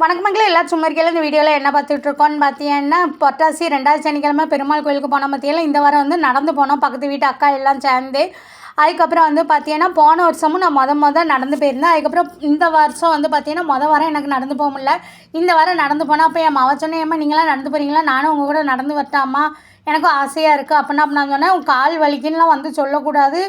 வணக்கம் மக்களே எல்லாரும் சும்மா இந்த வீடியோவில் என்ன பார்த்துட்டு இருக்கோம்னு பார்த்தீங்கன்னா பொட்டாசி ரெண்டாவது சனிக்கிழமை பெருமாள் கோயிலுக்கு போன மத்தியில் இந்த வாரம் வந்து நடந்து போனோம். பக்கத்து வீட்டு அக்கா எல்லாம் சேர்ந்து. அதுக்கப்புறம் வந்து பார்த்தீங்கன்னா போன வருஷமும் நான் மொதல் மொதல் நடந்து போயிருந்தேன். அதுக்கப்புறம் இந்த வருஷம் வந்து பார்த்தீங்கன்னா மொதல் வாரம் எனக்கு நடந்து போக முடியல. இந்த வாரம் நடந்து போனால் அப்போ என் மவ சொன்னேன் நீங்களாம் நடந்து போகிறீங்களா நானும் உங்கள் கூட நடந்து வரட்டாமா எனக்கும் ஆசையாக இருக்குது அப்படின்னா அப்போ நான் சொன்னேன் கால் வலிக்குன்னுலாம் வந்து சொல்லக்கூடாது.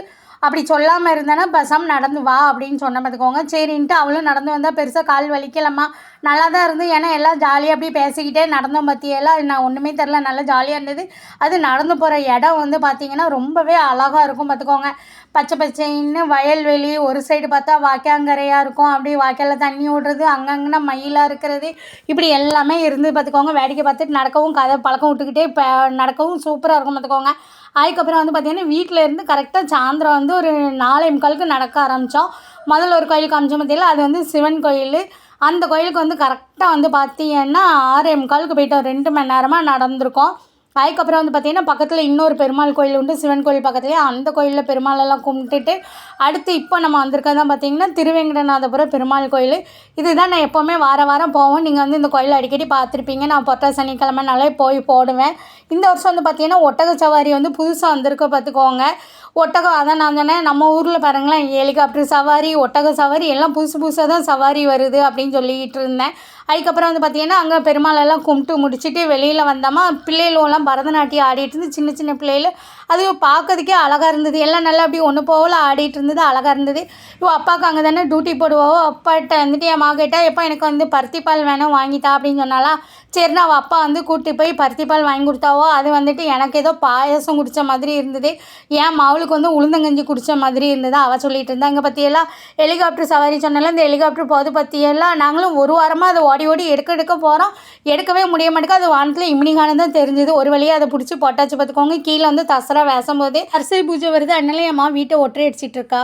அப்படி சொல்லாமல் இருந்தேன்னா பேசாமல் நடந்து வா அப்படின்னு சொன்ன பார்த்துக்கோங்க. சரின்ட்டு அவளும் நடந்து வந்தால் பெருசாக கால் வலிக்கலம்மா. நல்லா தான் இருந்து. ஏன்னா எல்லாம் ஜாலியாக அப்படியே பேசிக்கிட்டே நடந்தோம் பற்றியெல்லாம் நான் ஒன்றுமே தெரில நல்லா ஜாலியாக இருந்தது. அது நடந்து போகிற இடம் வந்து பார்த்திங்கன்னா ரொம்பவே அழகாக இருக்கும் பார்த்துக்கோங்க. பச்சை பச்சைன்னு வயல்வெளி ஒரு சைடு பார்த்தா வாய்க்காங்கரையாக இருக்கும். அப்படி வாய்க்காலில் தண்ணி விடுறது அங்கங்கன்னா மயிலாக இருக்கிறது. இப்படி எல்லாமே இருந்து பார்த்துக்கோங்க. வேடிக்கை பார்த்துட்டு நடக்கவும் கதை பழக்கம் விட்டுக்கிட்டே இப்போ நடக்கவும் சூப்பராக இருக்கும் பார்த்துக்கோங்க. அதுக்கப்புறம் வந்து பார்த்திங்கன்னா வீட்டில் இருந்து கரெக்டாக சாயந்தரம் வந்து ஒரு நாலே முக்காலுக்கு நடக்க ஆரம்பித்தோம் முதல்ல ஒரு கோயிலுக்கு காமிச்சோம் பார்த்திங்களா அது வந்து சிவன் கோயில். அந்த கோயிலுக்கு வந்து கரெக்டாக வந்து பார்த்தீங்கன்னா ஆறே முக்காலுக்கு போயிட்டோம் ரெண்டு மணி நேரமாக நடந்திருக்கோம். அதுக்கப்புறம் வந்து பார்த்திங்கன்னா பக்கத்தில் இன்னொரு பெருமாள் கோயில் உண்டு. சிவன் கோயில் பக்கத்துலேயே அந்த கோயிலில் பெருமாளெல்லாம் கும்பிட்டுட்டு அடுத்து இப்போ நம்ம வந்திருக்கதான் பார்த்திங்கன்னா திருவேங்கடநாதபுரம் பெருமாள் கோயில். இதுதான் நான் எப்போவுமே வார வாரம் போவோம். நீங்கள் வந்து இந்த கோயில் அடிக்கடி பார்த்துருப்பீங்க. நான் பொட்டை சனிக்கிழமைனாலே போய் போடுவேன். இந்த வருஷம் வந்து பார்த்திங்கன்னா ஒட்டக சவாரி வந்து புதுசாக வந்திருக்க பார்த்துக்கோங்க. ஒட்டகம் அதான் நான் சொன்னேன் நம்ம ஊரில் பாருங்களேன் ஹெலிகாப்டர் சவாரி ஒட்டக சவாரி எல்லாம் புதுசு புதுசாக தான் சவாரி வருது அப்படின்னு சொல்லிக்கிட்டு இருந்தேன். அதுக்கப்புறம் வந்து பார்த்திங்கன்னா அங்கே பெருமாளெல்லாம் கும்பிட்டு முடிச்சுட்டு வெளியில் வந்தோமா பிள்ளைகளும் பரதநாட்டியம் ஆடிட்டு இருந்து சின்ன சின்ன பிள்ளைகள் அது பார்க்கறதுக்கே அழகாக இருந்தது. எல்லாம் நல்லா அப்படியே ஒன்று போகல ஆடிட்டு இருந்தது அழகாக இருந்தது. இப்போ அப்பாவுக்கு அங்கே தானே டியூட்டி போடுவோம் அப்பாட்ட வந்துட்டு என் மா கேட்டால் எப்போ எனக்கு வந்து பருத்திப்பால் வேணும் வாங்கித்தா அப்படின்னு சொன்னாலா சரி நான் அப்பா வந்து கூட்டி போய் பருத்திப்பால் வாங்கி கொடுத்தாவோ அது வந்துட்டு எனக்கு ஏதோ பாயசம் குடித்த மாதிரி இருந்தது. ஏன் மாவுளுக்கு வந்து உளுந்தங்கஞ்சி குடித்த மாதிரி இருந்தது அவள் சொல்லிட்டு இருந்தா. இங்கே பற்றியெல்லாம் ஹெலிகாப்டர் சவாரி சொன்னாலும் இந்த ஹெலிகாப்டர் போது பற்றியெல்லாம் நாங்களும் ஒரு வாரமாக அதை ஓடி ஓடி எடுக்க எடுக்க போகிறோம் எடுக்கவே முடிய மாட்டேங்குது. அது வானத்தில் இம்னிகானம் தான் தெரிஞ்சது. ஒரு வழியாக அதை பிடிச்சி போட்டாச்சு பார்த்துக்கோங்க கீழே வந்து தசரா வேசும்போது அரிசி பூஜை வருது அதனால என் வீட்டை ஒற்றை அடிச்சிட்டு இருக்கா?